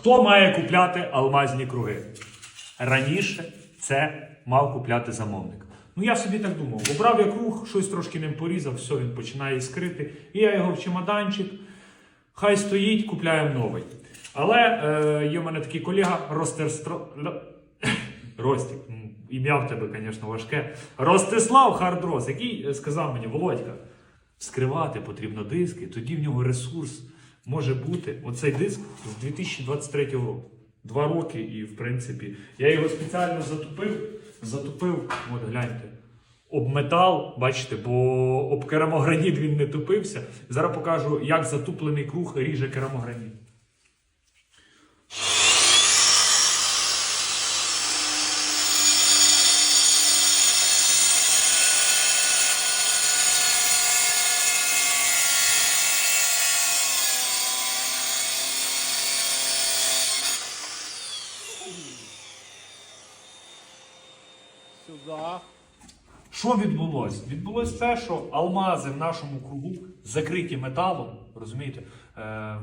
Хто має купляти алмазні круги? Раніше це мав купляти замовник. Ну я собі так думав. Обрав я круг, щось трошки ним порізав, все, він починає іскрити. І я його в чемоданчик. Хай стоїть, купляємо новий. Але е, є в мене такий колега Ростерстро... Ростік. Ім'я в тебе, звісно, важке. Ростислав Хардрос, який е, сказав мені, Володька, вскривати потрібно диски, тоді в нього ресурс може бути. Оцей диск з 2023 року. Два роки, і в принципі, я його спеціально затупив. Затупив, от гляньте, об метал, бачите, бо об керамограніт він не тупився. Зараз покажу, як затуплений круг ріже керамограніт. Сюда. Що відбулося? Відбулося те, що алмази в нашому кругу закриті металом, розумієте? Е,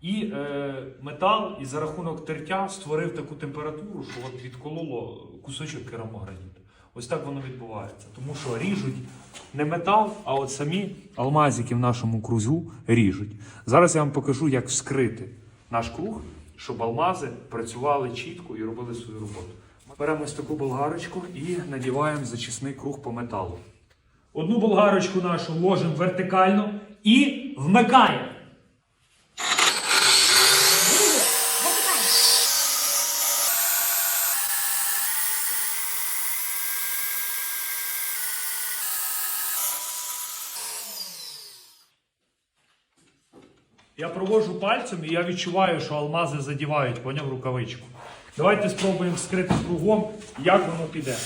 і е, метал і за рахунок тертя створив таку температуру, що от відкололо кусочок керамограніту. Ось так воно відбувається. Тому що ріжуть не метал, а от самі алмазики в нашому крузу ріжуть. Зараз я вам покажу, як вскрити наш круг, щоб алмази працювали чітко і робили свою роботу. Беремо ось таку болгарочку і надіваємо зачисний круг по металу. Одну болгарочку нашу ложимо вертикально і вмикаємо. Я провожу пальцем і я відчуваю, що алмази задівають, поняв рукавичку. Давайте спробуємо вскрити кругом, як воно піде.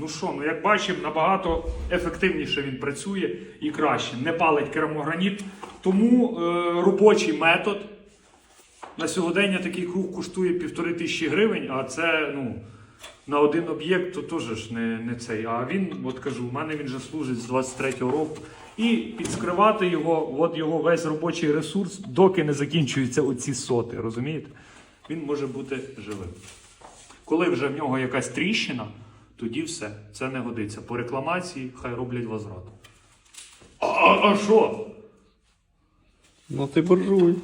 Ну що, ну як бачимо, набагато ефективніше він працює і краще. Не палить керамограніт. Тому е, робочий метод на сьогодення такий круг коштує півтори тисячі гривень, а це ну, на один об'єкт то теж не, не цей. А він, от кажу, у мене він вже служить з 23-го року. І підскривати його, от його весь робочий ресурс, доки не закінчуються оці соти. Розумієте? Він може бути живим. Коли вже в нього якась тріщина, тоді все, це не годиться. По рекламації хай роблять возврат. А, а, а що? Ну ти буржуй.